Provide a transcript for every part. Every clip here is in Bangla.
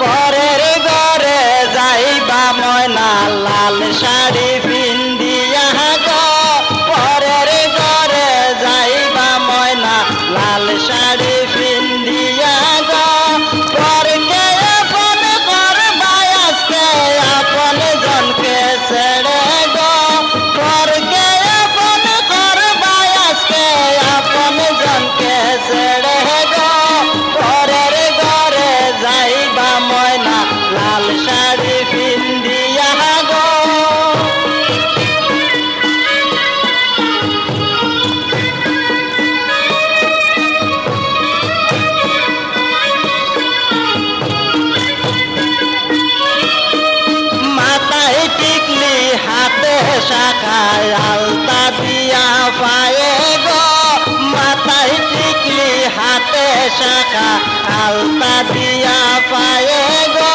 পরের ঘরে যাইবা ময়না লাল শাড়ি হাতে শাখায় আলতা দিয়া পায়ে গো, মাথায় টিকলি হাতে শাখা, আলতা দিয়া পায়ে গো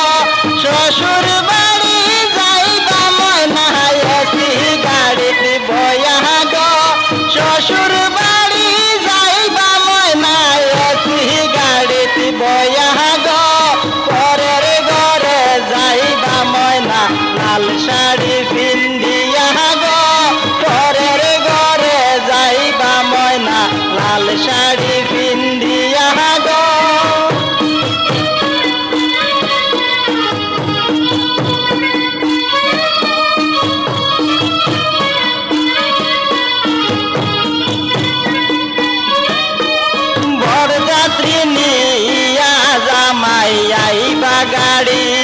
শ্বশুর বা শাড়ি পিন্ধিয়া গো বরযাত্রী নিয়া জামাই আইবা গাড়ি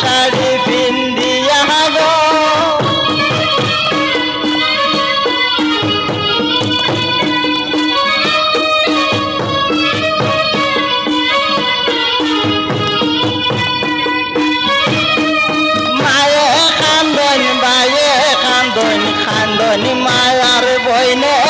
শাড়ি পিন্দিয়া গো। মায়ে খান্দন বায়ে মায়ার বইনে।